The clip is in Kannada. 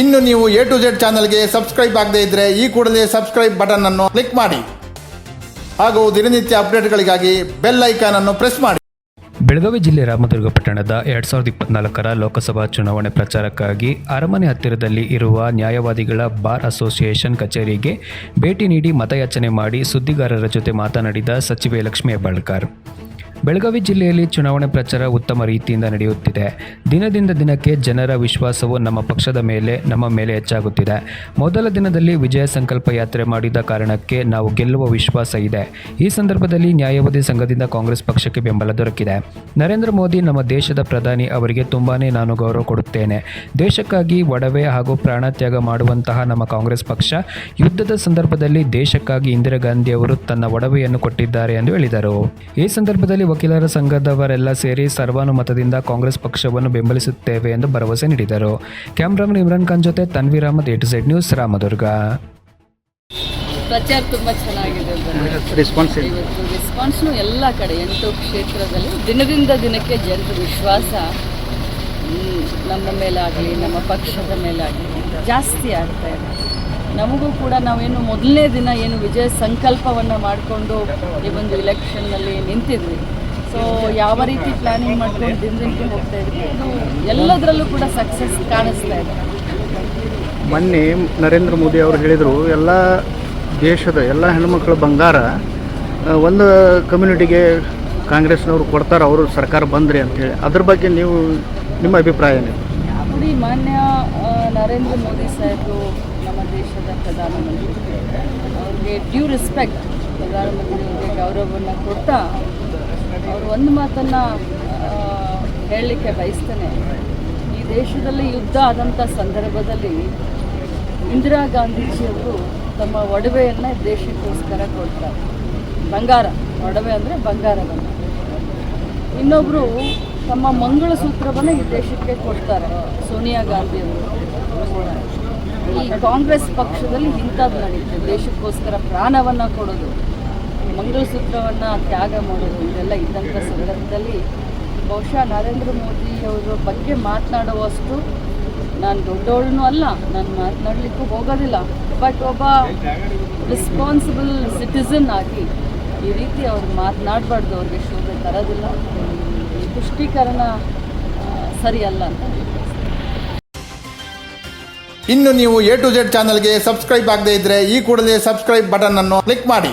ಇನ್ನು ನೀವು ಎ ಟು ಜೆಡ್ ಚಾನಲ್ಗೆ ಸಬ್ಸ್ಕ್ರೈಬ್ ಆಗದೇ ಇದ್ರೆ ಈ ಕೂಡಲೇ ಸಬ್ಸ್ಕ್ರೈಬ್ ಬಟನ್ ಅನ್ನು ಕ್ಲಿಕ್ ಮಾಡಿ. ಹಾಗೂ ದಿನನಿತ್ಯ ಅಪ್ಡೇಟ್ಗಳಿಗಾಗಿ ಬೆಲ್ ಐಕಾನ್ ಅನ್ನು ಪ್ರೆಸ್ ಮಾಡಿ. ಬೆಳಗಾವಿ ಜಿಲ್ಲೆ ರಾಮದುರ್ಗ ಪಟ್ಟಣದ ಎರಡ್ ಸಾವಿರದ ಇಪ್ಪತ್ನಾಲ್ಕರ ಲೋಕಸಭಾ ಚುನಾವಣೆ ಪ್ರಚಾರಕ್ಕಾಗಿ ಅರಮನೆ ಹತ್ತಿರದಲ್ಲಿ ಇರುವ ನ್ಯಾಯವಾದಿಗಳ ಬಾರ್ ಅಸೋಸಿಯೇಷನ್ ಕಚೇರಿಗೆ ಭೇಟಿ ನೀಡಿ ಮತಯಾಚನೆ ಮಾಡಿ ಸುದ್ದಿಗಾರರ ಜೊತೆ ಮಾತನಾಡಿದ ಸಚಿವೆ ಲಕ್ಷ್ಮೀ ಹೆಬ್ಬಾಳ್ಕರ್. ಬೆಳಗಾವಿ ಜಿಲ್ಲೆಯಲ್ಲಿ ಚುನಾವಣೆ ಪ್ರಚಾರ ಉತ್ತಮ ರೀತಿಯಿಂದ ನಡೆಯುತ್ತಿದೆ. ದಿನದಿಂದ ದಿನಕ್ಕೆ ಜನರ ವಿಶ್ವಾಸವು ನಮ್ಮ ಪಕ್ಷದ ಮೇಲೆ, ನಮ್ಮ ಮೇಲೆ ಹೆಚ್ಚಾಗುತ್ತಿದೆ. ಮೊದಲ ದಿನದಲ್ಲಿ ವಿಜಯ ಸಂಕಲ್ಪ ಯಾತ್ರೆ ಮಾಡಿದ ಕಾರಣಕ್ಕೆ ನಾವು ಗೆಲ್ಲುವ ವಿಶ್ವಾಸ ಇದೆ. ಈ ಸಂದರ್ಭದಲ್ಲಿ ನ್ಯಾಯವಾದಿ ಸಂಘದಿಂದ ಕಾಂಗ್ರೆಸ್ ಪಕ್ಷಕ್ಕೆ ಬೆಂಬಲ ದೊರಕಿದೆ. ನರೇಂದ್ರ ಮೋದಿ ನಮ್ಮ ದೇಶದ ಪ್ರಧಾನಿ ಅವರಿಗೆ ತುಂಬಾನೇ ನಾನು ಗೌರವ ಕೊಡುತ್ತೇನೆ. ದೇಶಕ್ಕಾಗಿ ಒಡವೆ ಹಾಗೂ ಪ್ರಾಣ ತ್ಯಾಗ ಮಾಡುವಂತಹ ನಮ್ಮ ಕಾಂಗ್ರೆಸ್ ಪಕ್ಷ, ಯುದ್ಧದ ಸಂದರ್ಭದಲ್ಲಿ ದೇಶಕ್ಕಾಗಿ ಇಂದಿರಾ ಗಾಂಧಿ ಅವರು ತನ್ನ ಒಡವೆಯನ್ನು ಕೊಟ್ಟಿದ್ದಾರೆ ಎಂದು ಹೇಳಿದರು. ಈ ಸಂದರ್ಭದಲ್ಲಿ ವಕೀಲರ ಸಂಘದವರೆಲ್ಲ ಸೇರಿ ಸರ್ವಾನುಮತದಿಂದ ಕಾಂಗ್ರೆಸ್ ಪಕ್ಷವನ್ನು ಬೆಂಬಲಿಸುತ್ತೇವೆ ಎಂದು ಭರವಸೆ ನೀಡಿದರು. ಕ್ಯಾಮ್ರಾಮನ್ ಇಮ್ರಾನ್ ಖಾನ್ ಜೊತೆ Tanveer Ahmed A to Z news Ramdurg. ಪ್ರಚಾರ ತುಂಬ ಚೆನ್ನಾಗಿದೆ ರೆಸ್ಪಾನ್ಸ್ ರೆಸ್ಪಾನ್ಸ್ನು ಎಲ್ಲ ಕಡೆ ಎಂಟು ಕ್ಷೇತ್ರದಲ್ಲಿ ದಿನದಿಂದ ದಿನಕ್ಕೆ ಜನರ ವಿಶ್ವಾಸ ನಮ್ಮ ಮೇಲಾಗಲಿ ನಮ್ಮ ಪಕ್ಷದ ಮೇಲಾಗಲಿ ಜಾಸ್ತಿ ಆಗ್ತಾ ಇದೆ. ನಮಗೂ ಕೂಡ ನಾವೇನು ಮೊದಲನೇ ದಿನ ಏನು ವಿಜಯ ಸಂಕಲ್ಪವನ್ನು ಮಾಡಿಕೊಂಡು ಈ ಒಂದು ಇಲೆಕ್ಷನ್ನಲ್ಲಿ ನಿಂತಿದ್ವಿ. ಸೊ ಯಾವ ರೀತಿ ಪ್ಲಾನಿಂಗ್ ಮಾಡ್ಕೊಂಡು ದಿನದಿಂದ ಹೋಗ್ತಾ ಇದ್ವಿ ಅದು ಎಲ್ಲದರಲ್ಲೂ ಕೂಡ ಸಕ್ಸಸ್ ಕಾಣಿಸ್ತಾ ಇದೆ. ಮೊನ್ನೆ ನರೇಂದ್ರ ಮೋದಿ ಅವರು ಹೇಳಿದರು ಎಲ್ಲ ದೇಶದ ಎಲ್ಲ ಹೆಣ್ಮಕ್ಳ ಬಂಗಾರ ಒಂದು ಕಮ್ಯುನಿಟಿಗೆ ಕಾಂಗ್ರೆಸ್ನವರು ಕೊಡ್ತಾರೆ ಅವರು ಸರ್ಕಾರ ಬಂದ್ರಿ ಅಂತೇಳಿ. ಅದ್ರ ಬಗ್ಗೆ ನೀವು ನಿಮ್ಮ ಅಭಿಪ್ರಾಯ ಏನು? ನೋಡಿ ಮಾನ್ಯ ನರೇಂದ್ರ ಮೋದಿ ಸಾಹೇಬರು ನಮ್ಮ ದೇಶದ ಪ್ರಧಾನಮಂತ್ರಿ. ಅವ್ರಿಗೆ ಡ್ಯೂ ರೆಸ್ಪೆಕ್ಟ್ ಪ್ರಧಾನಮಂತ್ರಿಯವರಿಗೆ ಗೌರವವನ್ನು ಕೊಡ್ತಾ ಅವರು ಒಂದು ಮಾತನ್ನು ಹೇಳಲಿಕ್ಕೆ ಬಯಸ್ತೇನೆ. ಈ ದೇಶದಲ್ಲಿ ಯುದ್ಧ ಆದಂಥ ಸಂದರ್ಭದಲ್ಲಿ ಇಂದಿರಾ ಗಾಂಧೀಜಿಯವರು ತಮ್ಮ ಒಡವೆಯನ್ನು ದೇಶಕ್ಕೋಸ್ಕರ ಕೊಡ್ತಾರೆ. ಬಂಗಾರ, ಒಡವೆ ಅಂದರೆ ಬಂಗಾರವನ್ನು. ಇನ್ನೊಬ್ಬರು ತಮ್ಮ ಮಂಗಳಸೂತ್ರವನ್ನು ಈ ದೇಶಕ್ಕೆ ಕೊಡ್ತಾರೆ, ಸೋನಿಯಾ ಗಾಂಧಿಯವರು ಈ ಕಾಂಗ್ರೆಸ್ ಪಕ್ಷದಲ್ಲಿ ಇಂಥದ್ದು ನಡೀತದೆ. ದೇಶಕ್ಕೋಸ್ಕರ ಪ್ರಾಣವನ್ನು ಕೊಡೋದು. ಮಂಗಳಸೂತ್ರವನ್ನು ತ್ಯಾಗ ಮಾಡೋದು ಇದೆಲ್ಲ ಇದ್ದಂಥ ಸಂದರ್ಭದಲ್ಲಿ ಬಹುಶಃ ನರೇಂದ್ರ ಮೋದಿಯವರ ಬಗ್ಗೆ ಮಾತನಾಡುವಷ್ಟು ನಾನು ದೊಡ್ಡವಳೂ ಅಲ್ಲ, ನಾನು ಮಾತನಾಡಲಿಕ್ಕೂ ಹೋಗೋದಿಲ್ಲ. ಬಟ್ ಒಬ್ಬ ರೆಸ್ಪಾನ್ಸಿಬಲ್ ಸಿಟಿಸನ್ ಆಗಿ ಈ ರೀತಿ ಅವ್ರು ಮಾತನಾಡಬಾರ್ದು, ಅವ್ರಿಗೆ ಶೋಭೆ ತರೋದಿಲ್ಲ. ಪುಷ್ಟೀಕರಣ ಸರಿಯಲ್ಲ ಅಂತ ಇನ್ನು ನೀವು ಎ ಟು ಜೆಡ್ ಚಾನಲ್ಗೆ ಸಬ್ಸ್ಕ್ರೈಬ್ ಆಗದೇ ಇದ್ರೆ ಈ ಕೂಡಲೇ ಸಬ್ಸ್ಕ್ರೈಬ್ ಬಟನ್ ಅನ್ನು ಕ್ಲಿಕ್ ಮಾಡಿ.